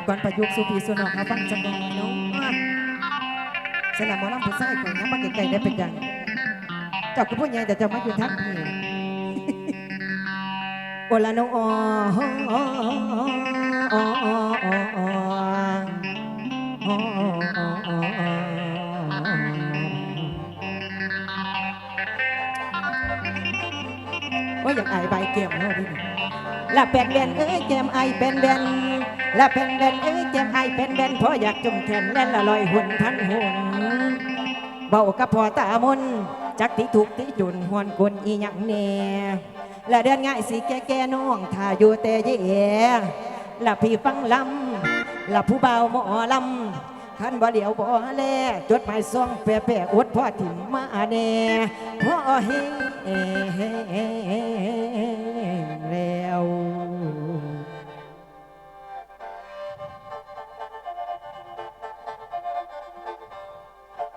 ำก่อนประยุกต์สุพีสุนองเขาฟังจังเลยเนาะสลับหมอลำผู้ชายก่อนนะมาไกลๆได้เป็นย่างเจ้าคือผู้ใหญ่แต่เจ้ามาอยู่ทักพี่โอละน้องอ๋ออ๋ออ๋ออ๋ออ๋ออ๋อว่าอยากอายใบเกี่ยมเนาะพี่นี่ละเป็นเบนเอ้ยแกมไอายเป็นเบน และเป็นเบนเอ้ยแกมไอายเป็นเบนเพราะอยากจุ่มแขนแน่นละลอยหุ่นพันหุ่นเบากับพอตามนจักที่ถูกที่จุนหวนกลอีหยังแน่และเดือนง่ายสิแก่แก่น้องถ้าอยู่แต่เย่ละพี่ฟังลำละผู้เบาหมอลำขันบ่เดียวบ่แลจดหมายซ่องแปะแปะอดพ่อถิ่มมาแน่พ่อเฮแล้ว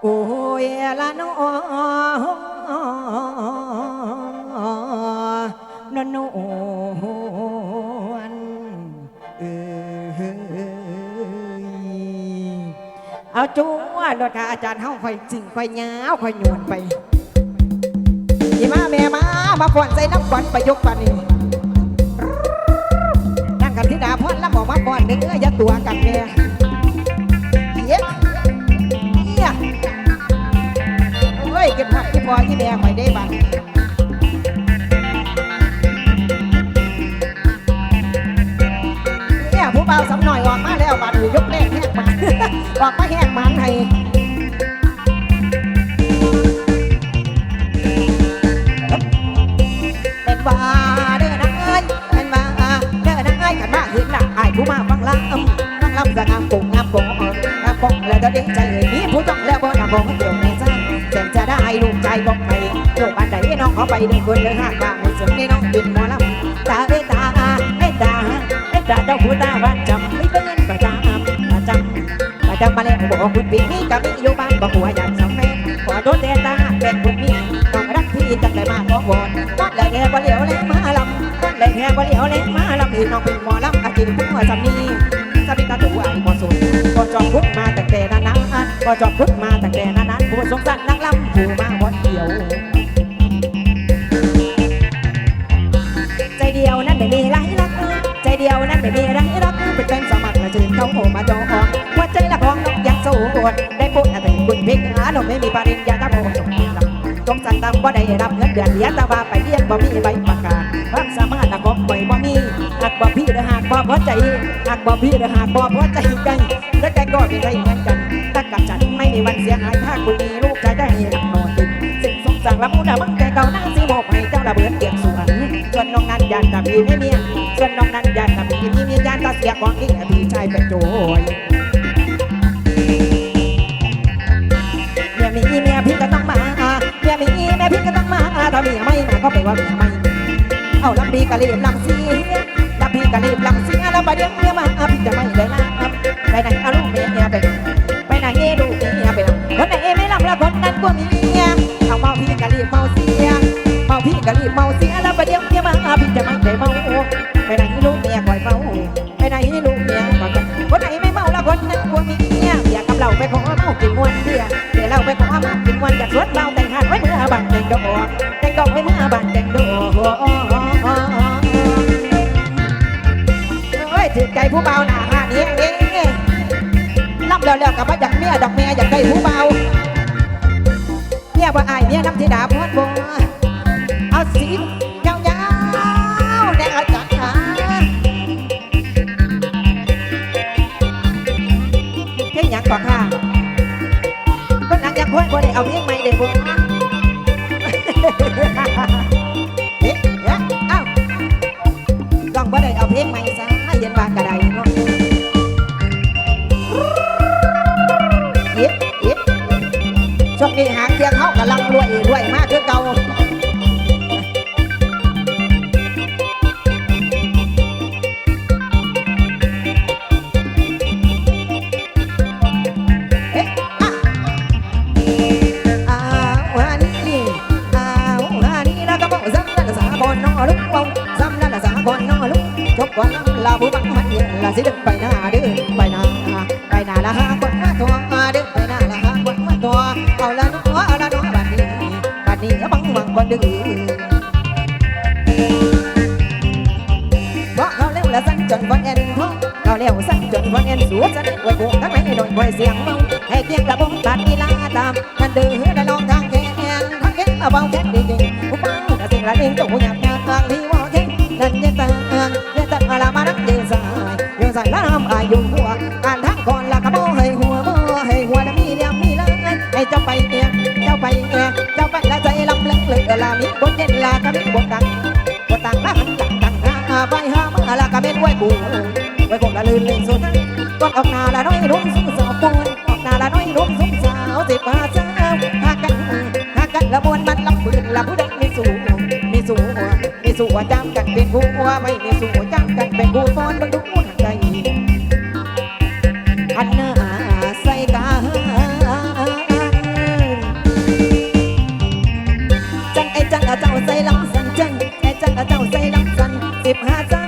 โอ้ยละน้องนนวลเอ้ยเอาจูว่ารถค่ะอาจารย์เฮาค่อยจริงค่อยยาวค่อยโยนไปอีมาแม่มา มาฝอนใส่น้ำฝอนไปยกปานี้นั่งกันที่ดาพอนแล้วบอกมาฝอนเนื้ออย่าตัวกันแม่ ก็บผักที่พอที่แม่ไปได้บ้างเนี่ยผู้เบาสำหน่อยออกมาแล้วบาดยกแรกแหกมันออกมาแหกมันให้เป็นว่าเด้อนักเอ้ยเป็นว่าเด้อนักเอ้ยขันมาเห็นละอายผู้มาฟังลำฟังลำจะงามปุ่งงามปุ่งงามปุ่งแล้วจะดีใจเลยมีผู้จ้องแล้วบ่นำบ่เกี่ยวในใจ ลูกใจบอกไปลูกบ้านใดน้องเขาไปดินคนเดินห้างบ้างเสียงนี่น้องบินหมอลำตาเอ้ตาอาเอ้ตาเอ้ตาเจ้าผู้ตาบ้านจำไม่เป็นประจำประจำประจำมาแล้วบอกคุณปีนี้กับมีอยู่บ้านบอกหัวอยากสำเร็จขอโดนแต่ตาเป็นคุณมีน้องรักพี่จังเลยมาขอวอนวัดเลยแห่บ่เหลียวเลยมาลำวัดเลยแห่บ่เหลียวเลยมาลำพี่น้องเป็นหมอลำอาชีพผู้หัวสำนีสำนีตาตัวไอ้บ่สุดก็จอมพุทธมาแตั้งแต่นานๆก็จอมพุทธมาแตั้งแต่นานๆผู้สงสาร กลำผู้มาวัดเดียว ใจเดียวนั้นไม่มีไรรัก ใจเดียวนั้นไม่มีไรรักเป็นแฟนสมัครและจืนเขาโผมาจองออกหัวใจละของน้อยังสู้อดได้พูดอะไรคุณพิกหาหน้องไม่มีปริญญาตาโมจงรับจงสั่งตามว่าได้รับเงินเดือนเดียตาบาไปเรียนบ่มีใบประกาศความสามารถละของปล่อยบ่มีหากบ่พี่หรือหากบ่พอใจหากบ่พี่หรือหากบ่พอใจกันและแกก็เป็นไรเหมือนกันถ้ากับฉันไม่มีวันเสียหายถ้าคุณมี สิ่งละมุนละมังแต่เก่านั่งสีโมกให้เจ้าระเบิดเกียงสวนส่วนน้องนั้นยานตาบีไม่เมียส่วนน้องนั้นยานตาบีมีเมียยานตาเสียของนี่พี่ชายเป็นโจยเมียมีเมียพี่ก็ต้องมาเมียมีเมียพี่ก็ต้องมาถ้าเมียไม่มาก็แปลว่าเมียไม่เอาลำบีกะรีบลำซีลำบีกะรีบลำซีแล้วประเดี๋ยวเมียมาพี่จะไม่ได้ลำไปไหนอาลูกเมียไปไปไหนลูเมียไปคนไหนไม่ลำแล้วคนนั้นก็มี ไปไหนลูกเมียคอยคนไหนไม่เมาแล้วคนนั้นกลัวมีเมียอยากกับเราไปขอเมากินมวนเบียเดี๋ยวเราไปขอเมากินมวนอยากชวนเราแต่งหาดไว้เมื่อบันแต่งดอกแต่งดอกไว้เมื่อบันแต่งดอกเฮ้ยถือใจผู้เบาหนาหานี้เองรับแล้วแล้วกับว่าอยากเมียดอกเมียอยากได้ผู้เบาเมียว่าอายเมียน้ำธิดาพอดบ่เอาสี เอาเพลงใหม่ได้บ่เอ๊ะเอ๊ะเอ้าลองบ่ได้เอาเพลงใหม่ซะเย็นว่ากระไดเนาะเอ๊ะเอ๊ะช่วงนี้หางเทียงเฮากำลังรวยรวยมากคือเก่า บอกซ้ำนั่นสาบอนน้อลุกวงซ้ำนั่นสาบอนน้อลุกจบก่อนลาบุบังมันเยอะละสิเดินไปหน้าเดินไปหน้าไปหน้าละหาคนมาตัวเดินไปหน้าละหาคนมาตัวเอาละน้อ เอาละน้อบัดนี้บัดนี้บังบังบ่ดื้อเพราะเขาเร็วและสั่นจนวันเอ็นท้องเขาดักูทั้งไหนโดนไว้เสียงเมาให้เกียงระบงตัดกีฬาตามมันดื้อได้ลองทางแขนทางแขนเบาแขนดีจริงผู้เป้าแต่สิ่งละเหยับยาทางที่ว่าแขนนั่นยังต่ละมานักยืนสายยืนสายละน้ำอายุหัวการทางก่อนละกระโบให้หัวโบให้หัวมีเดียมมีเลยให้เจ้าไปเอียเจ้าไปเอียเจ้าไปละใจลำเล็กเลยละมีบนเย็นละกระมีบนดังบต่างละหันต่างต่างหาไปหามาละกะเม็ดไว้กูไว้คงละลืนล่นสุดก้อนออกหน้าละน้อยรุ่มสูงสอ สู่จำกันเป็นผู้าไม่มีสู่จำกันเป็นผู้ฟ้อนบรรลุทางใจอันหน้าใส่กาจันไอจันเอาเจ้าใส่ลำสันจันไอจันเอาเจ้าใส่ลำสันสิบห้าเจ้า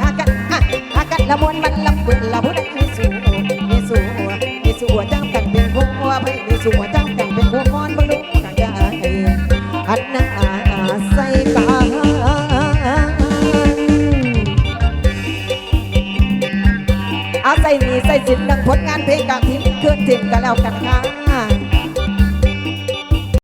หากันอะหากันละมวนมันลำเบื่อละผู้ใดมีสู่มีสู่มีสู่จ้างกันเป็นผู้าไม่มีสู่จ้า เอาใส่หนีใส่สินดังผลงานเพลงกางทิมเคลื่อนถิ่นกันแล้วกันค่ะ